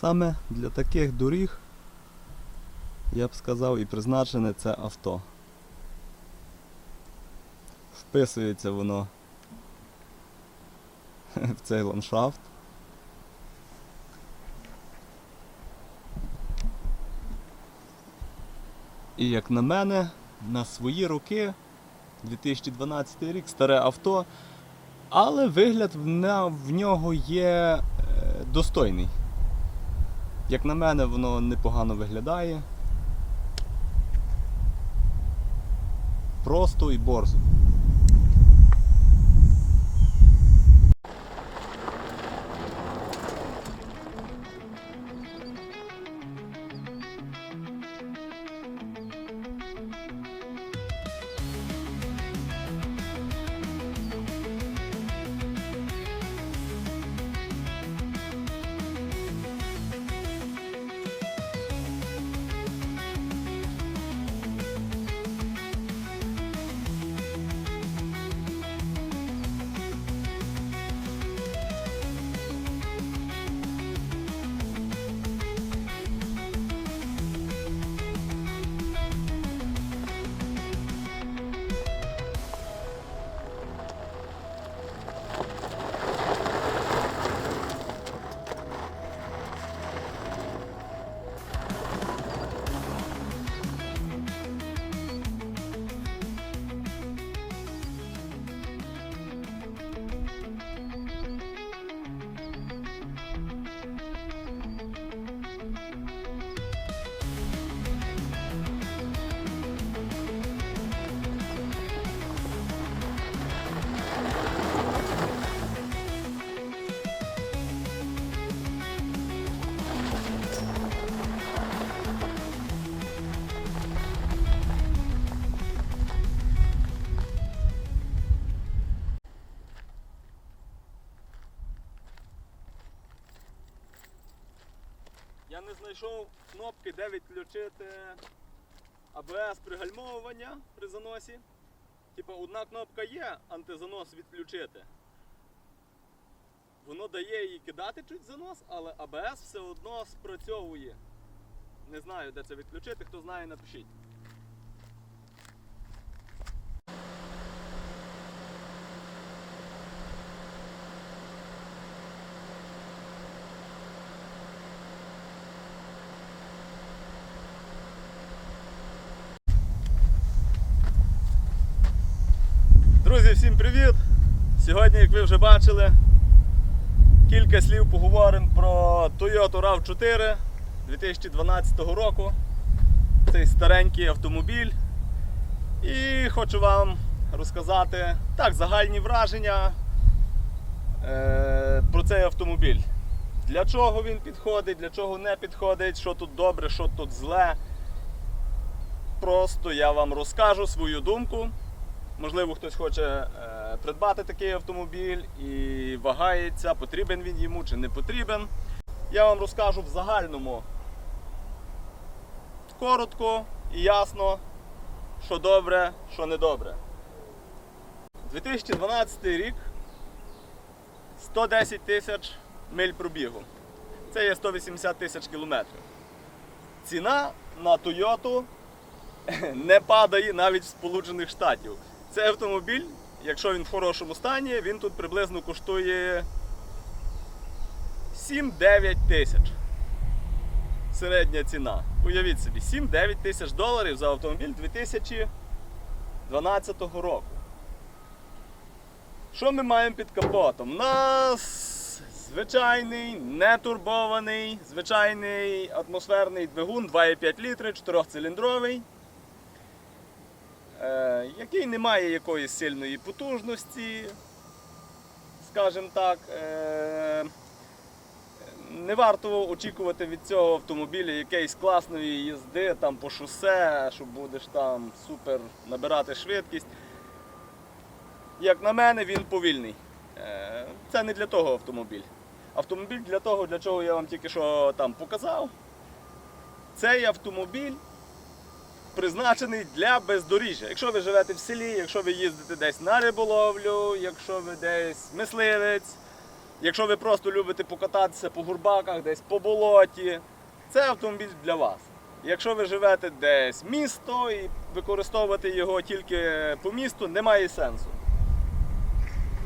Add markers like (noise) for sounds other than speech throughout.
Саме для таких доріг, я б сказав, і призначене це авто. Вписується воно (laughs) в цей ландшафт. І як на мене, на свої роки, 2012 рік, старе авто, але вигляд в нього є е, достойний. Як на мене, воно непогано виглядає. Просто і борзо. Знайшов кнопки, де відключити АБС пригальмовування при заносі. Типа одна кнопка є антизанос відключити. Воно дає їй кидати чуть занос, але АБС все одно спрацьовує. Не знаю, де це відключити, хто знає, напишіть. Друзі, всім привіт! Сьогодні, як ви вже бачили, кілька слів поговоримо про Toyota RAV4 2012 року. Цей старенький автомобіль. І хочу вам розказати так, загальні враження е, про цей автомобіль. Для чого він підходить, для чого не підходить, що тут добре, що тут зле. Просто я вам розкажу свою думку. Можливо, хтось хоче е, придбати такий автомобіль і вагається, потрібен він йому чи не потрібен. Я вам розкажу в загальному коротко і ясно, що добре, що не добре. 2012 рік 110 тисяч миль пробігу. Це є 180 тисяч кілометрів. Ціна на Toyota (laughs) не падає навіть в Сполучених Штатів. Цей автомобіль, якщо він в хорошому стані, він тут приблизно коштує 7-9 тисяч. Середня ціна. Уявіть собі, 7-9 тисяч доларів за автомобіль 2012 року. Що ми маємо під капотом? У нас звичайний, нетурбований, звичайний атмосферний двигун 2,5 літри, 4-циліндровий е, який не має якоїсь сильної потужності, скажімо так. Е, не варто очікувати від цього автомобіля якоїсь класної їзди там по шосе, що будеш там супер набирати швидкість. Як на мене, він повільний. Е, Це не для того автомобіль. Автомобіль для того, для чого я вам тільки що там показав. Цей автомобіль призначений для бездоріжжя. Якщо ви живете в селі, якщо ви їздите десь на риболовлю, якщо ви десь мисливець, Якщо ви просто любите покататися по гурбаках, десь по болоті, це автомобіль для вас. Якщо ви живете десь місто і використовувати його тільки по місту, немає сенсу.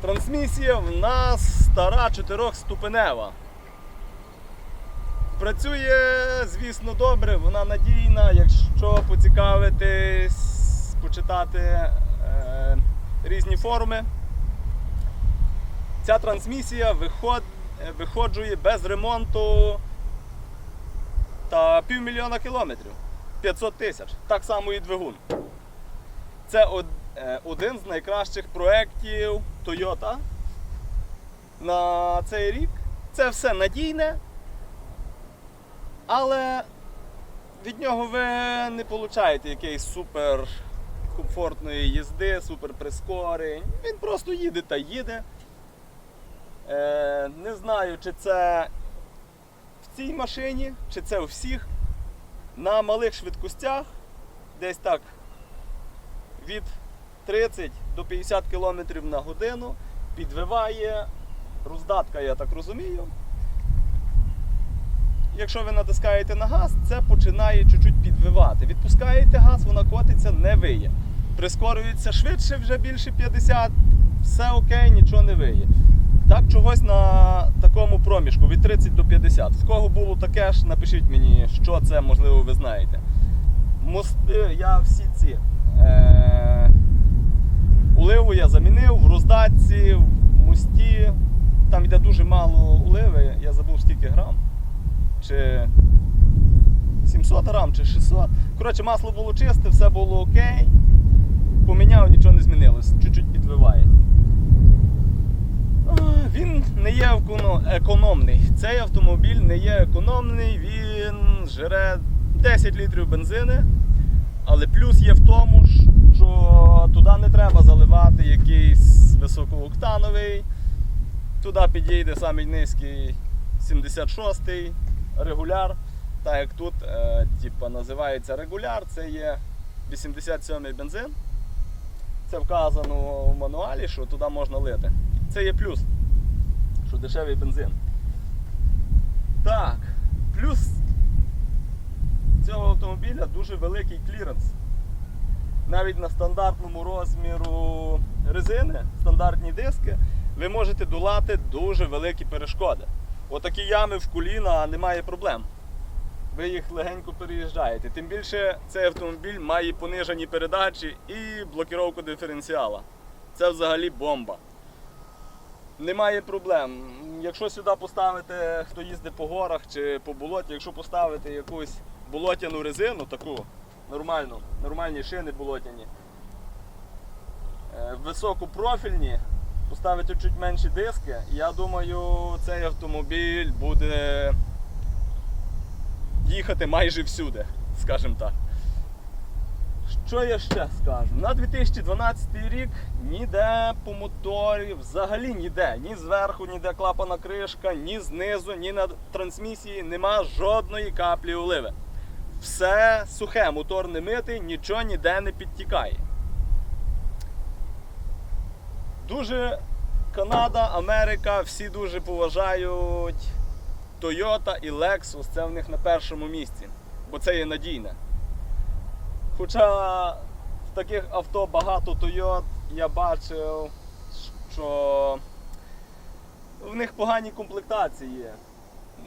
Трансмісія в нас стара чотирьохступенева. Працює, звісно, добре, вона надійна, якщо поцікавитись, почитати е, різні форуми. Ця трансмісія виход, виходжує без ремонту та півмільйона кілометрів. 500 тисяч. Так само і двигун. Це е, один з найкращих проєктів Toyota на цей рік. Це все надійне, але від нього ви не получаєте якоїсь супер комфортної їзди, супер прискорень. Він просто їде та їде. Е, не знаю, чи це в цій машині, чи це у всіх. На малих швидкостях, десь так від 30 до 50 км на годину підвиває роздатка, я так розумію. Якщо ви натискаєте на газ, це починає чуть-чуть підвивати. Відпускаєте газ, вона котиться, не виє. Прискорюється швидше, вже більше 50, все окей, нічого не виє. Так чогось на такому проміжку від 30 до 50. В кого було таке ж, напишіть мені, що це, можливо, ви знаєте. Мости, я всі ці. Е- Уливу я замінив в роздатці, в мості. Там йде дуже мало уливи, я забув скільки грам. Чи 700 грам, чи 600. Коротше, масло було чисте, все було окей. Поміняв, нічого не змінилось, чуть-чуть підвиває. Він не є економний. Цей автомобіль не є економний, він жре 10 літрів бензини. Але плюс є в тому, що туди не треба заливати якийсь високооктановий. Туди підійде самий низький 76-й регуляр. Так як тут е, типа, називається регуляр, це є 87-й бензин. Це вказано в мануалі, що туди можна лити. Це є плюс, що дешевий бензин. Так, плюс цього автомобіля дуже великий кліренс. Навіть на стандартному розміру резини, стандартні диски, ви можете долати дуже великі перешкоди. Отакі ями в коліна немає проблем. Ви їх легенько переїжджаєте. Тим більше цей автомобіль має понижені передачі і блокіровку диференціала. Це взагалі бомба. Немає проблем. Якщо сюди поставити, хто їздить по горах чи по болоті, якщо поставити якусь болотяну резину, таку нормальну, нормальні шини болотяні, е, високопрофільні, поставити чуть менші диски, я думаю, цей автомобіль буде їхати майже всюди, скажімо так. Що я ще скажу? На 2012 рік ніде по моторі, взагалі ніде, ні зверху, ніде клапана кришка, ні знизу, ні на трансмісії нема жодної каплі оливи. Все сухе, мотор не митий, нічого ніде не підтікає. Дуже Канада, Америка, всі дуже поважають Toyota і Lexus, це в них на першому місці, бо це є надійне. Хоча в таких авто багато Toyota, я бачив, що в них погані комплектації.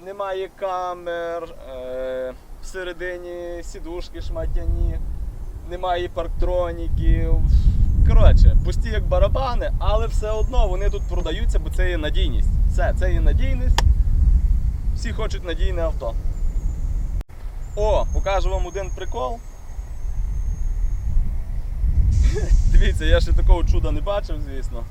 Немає камер, е, всередині сідушки шматяні, немає парктроніків. Коротше, пусті як барабани, але все одно вони тут продаються, бо це є надійність. Все, це є надійність. Всі хочуть надійне авто. О, покажу вам один прикол. (laughs) Дивіться, я ще такого чуда не бачив, звісно.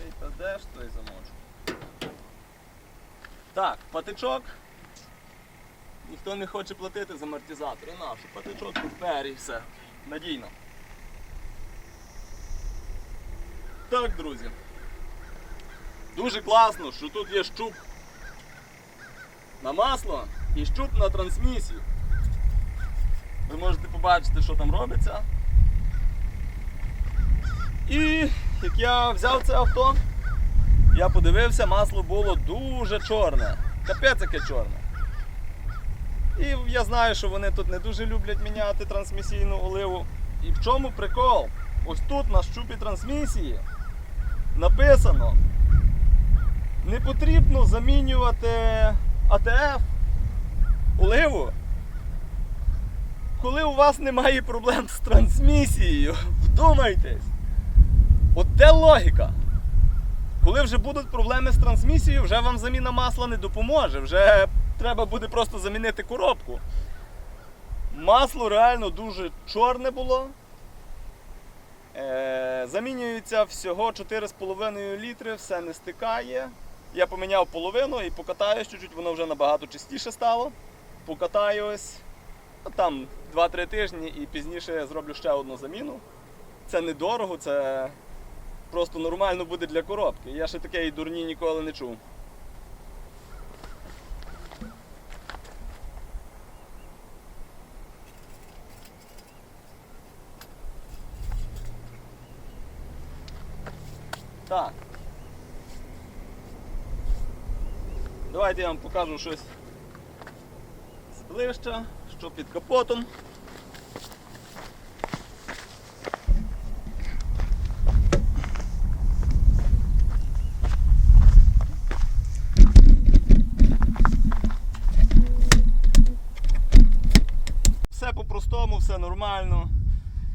Ей, та де ж той замочок? Так, патичок. Ніхто не хоче платити за амортизатори. Наш патичок тут пері, все. Надійно. Так, друзі. Дуже класно, що тут є щуп на масло і щуп на трансмісію. Ви можете побачити, що там робиться. І як я взяв це авто, я подивився, масло було дуже чорне. Капець яке чорне. І я знаю, що вони тут не дуже люблять міняти трансмісійну оливу. І в чому прикол? Ось тут на щупі трансмісії написано, не потрібно замінювати АТФ оливу, коли у вас немає проблем з трансмісією. Вдумайтесь! От де логіка? Коли вже будуть проблеми з трансмісією, вже вам заміна масла не допоможе. Вже треба буде просто замінити коробку. Масло реально дуже чорне було. Е, замінюється всього 4,5 літри, все не стикає. Я поміняв половину і покатаюсь чуть-чуть, воно вже набагато чистіше стало. Покатаюсь а там 2-3 тижні і пізніше зроблю ще одну заміну. Це недорого, це просто нормально буде для коробки. Я ще такої дурні ніколи не чув. Так. Давайте я вам покажу щось зближче, що під капотом. Все по-простому, все нормально.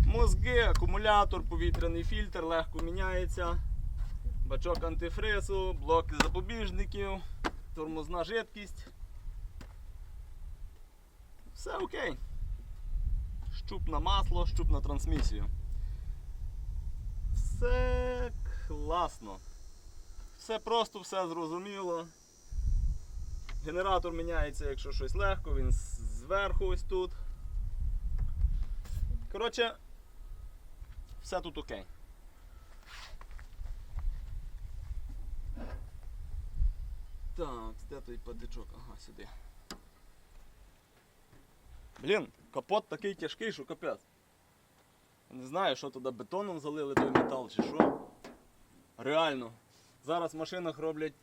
Мозги, акумулятор, повітряний фільтр легко міняється. Бачок антифризу, блоки запобіжників, тормозна жидкість. Все окей. Щуп на масло, щуп на трансмісію. Все класно. Все просто, все зрозуміло. Генератор міняється, якщо щось легко, він зверху ось тут. Коротше, все тут окей. Так, де той падичок? Ага, сюди. Блін, капот такий тяжкий, що капець. Не знаю, що туди бетоном залили той метал чи що. Реально. Зараз в машинах роблять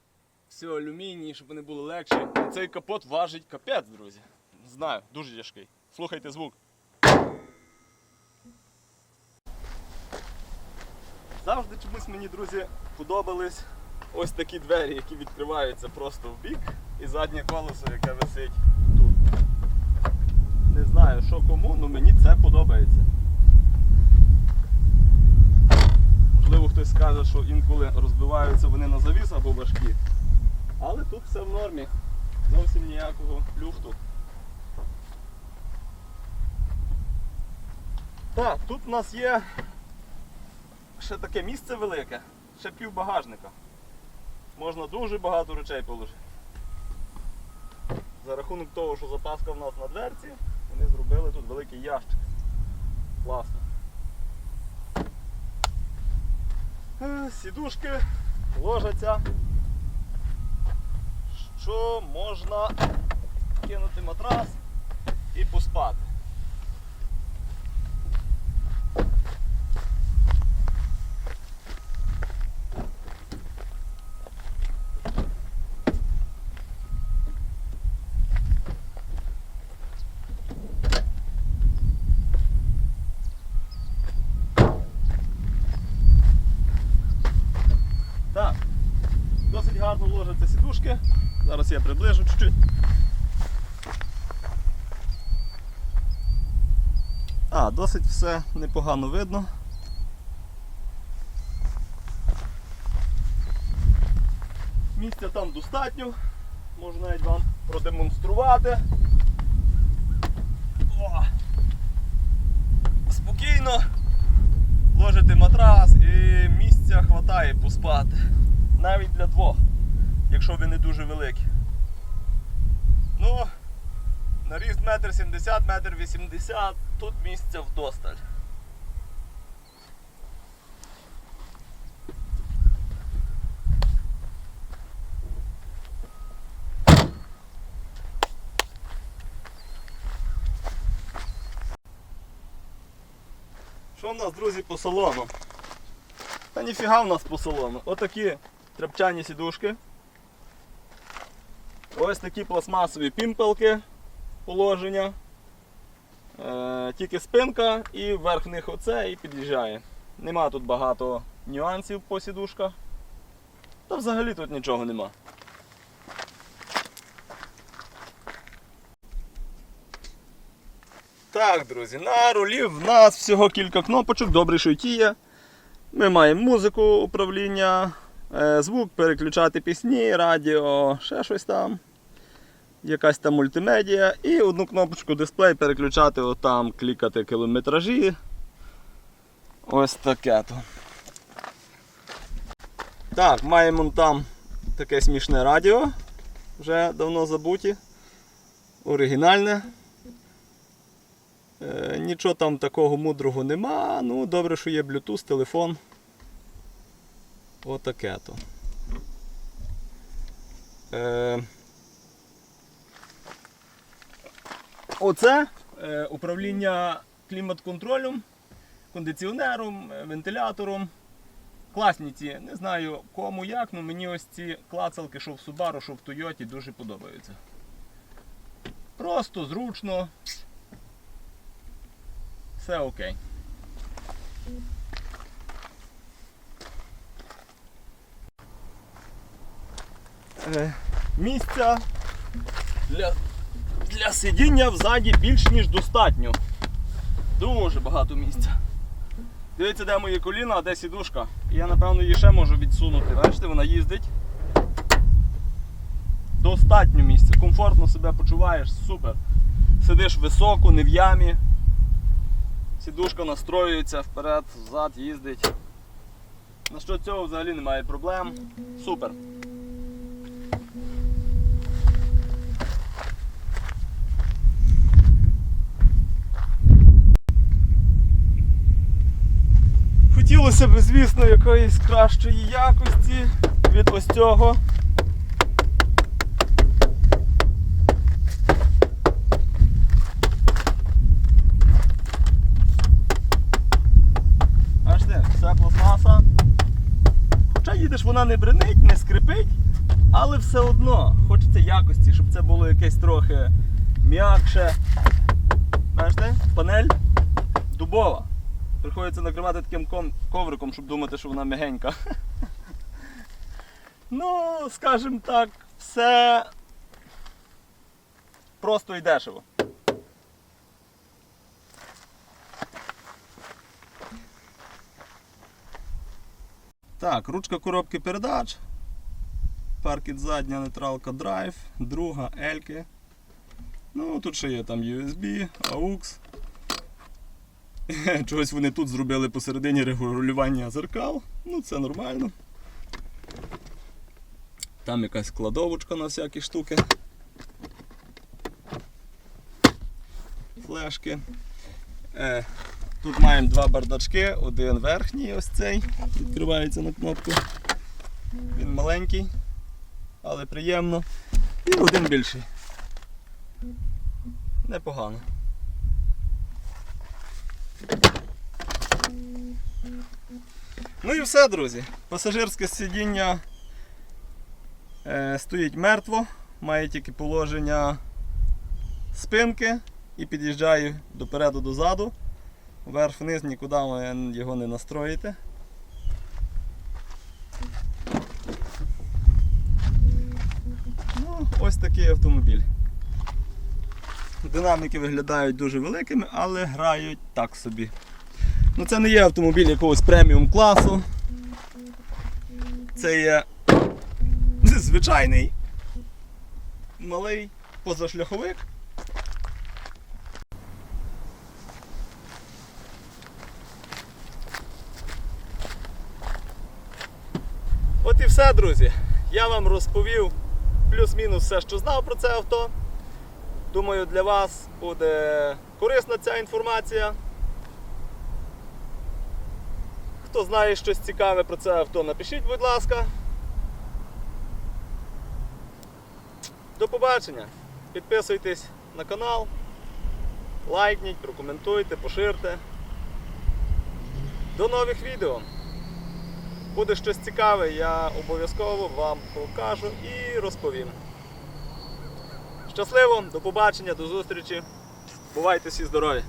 все алюміній, щоб вони були легші. Цей капот важить капець, друзі. Не знаю, дуже тяжкий. Слухайте звук. Завжди чомусь мені, друзі, подобались ось такі двері, які відкриваються просто в бік, і заднє колесо, яке висить тут. Не знаю, що кому, але мені це подобається. Можливо, хтось скаже, що інколи розбиваються вони на завіс або важкі. Але тут все в нормі. Зовсім ніякого люфту. Так, тут у нас є ще таке місце велике, ще пів багажника. Можна дуже багато речей положити. За рахунок того, що запаска в нас на дверці, вони зробили тут великий ящик. Класно. Е, Сідушки ложаться, що можна кинути матрас і поспати. Так, досить гарно ложаться сідушки. Зараз я приближу чуть-чуть. А, досить все непогано видно. Місця там достатньо, можу навіть вам продемонструвати. О! Спокійно ложите матрас і місця хватає поспати. Навіть для двох, якщо ви не дуже великі. Ну, на ріст метр сімдесят, метр вісімдесят, тут місця вдосталь. Що в нас, друзі, по салону? Та ніфіга в нас по салону. Отакі тряпчані сідушки. Ось такі пластмасові пімпелки положення. Е, тільки спинка і верх них оце і під'їжджає. Нема тут багато нюансів по сідушках. Та взагалі тут нічого нема. Так, друзі, на рулі в нас всього кілька кнопочок, добре, що ті є. Ми маємо музику, управління, е, звук, переключати пісні, радіо, ще щось там. Якась там мультимедіа і одну кнопочку дисплей переключати, отам, клікати кілометражі. Ось таке то. Так, маємо там таке смішне радіо, вже давно забуті. Оригінальне. Е, нічого там такого мудрого нема. Ну, добре, що є Bluetooth, телефон. Отаке то. Е, оце е, управління клімат-контролем, кондиціонером, е, вентилятором. Класні ці, не знаю кому як, але мені ось ці клацалки, що в Subaru, що в Toyota, дуже подобаються. Просто, зручно. Все окей. Е, місця для, для сидіння взаді більш ніж достатньо. Дуже багато місця. Дивіться, де мої коліна, а де сідушка. І я напевно її ще можу відсунути. Бачите, вона їздить. Достатньо місця. Комфортно себе почуваєш, супер. Сидиш високо, не в ямі. Сідушка настроюється вперед, взад їздить. На що цього взагалі немає проблем. Супер. Хотілося б, звісно, якоїсь кращої якості від ось цього. Бачите, вся пластмаса. Хоча їдеш, вона не бренить, не скрипить, але все одно хочеться якості, щоб це було якесь трохи м'якше. Бачите, панель дубова. Приходиться накривати таким ковриком, щоб думати, що вона м'ягенька. (laughs) Ну, скажімо так, все просто і дешево. Так, ручка коробки передач. Паркет задня, нейтралка драйв, друга Ельки. Ну, тут ще є там USB, AUX. (laughs) Чогось вони тут зробили посередині регулювання зеркал. Ну, це нормально. Там якась кладовочка на всякі штуки. Флешки. Е, тут маємо два бардачки, один верхній ось цей, відкривається на кнопку. Він маленький, але приємно. І один більший. Непогано. Ну і все, друзі. Пасажирське сидіння е, стоїть мертво, має тільки положення спинки і під'їжджає допереду дозаду. Вверх-вниз нікуди ви його не настроїте. Ну, ось такий автомобіль. Динаміки виглядають дуже великими, але грають так собі. Ну це не є автомобіль якогось преміум класу. Це є звичайний малий позашляховик. От і все, друзі. Я вам розповів плюс-мінус все, що знав про це авто. Думаю, для вас буде корисна ця інформація. Хто знає щось цікаве про це авто, напишіть, будь ласка. До побачення. Підписуйтесь на канал, лайкніть, прокоментуйте, поширте. До нових відео. Буде щось цікаве, я обов'язково вам покажу і розповім. Щасливо, до побачення, до зустрічі. Бувайте всі здорові!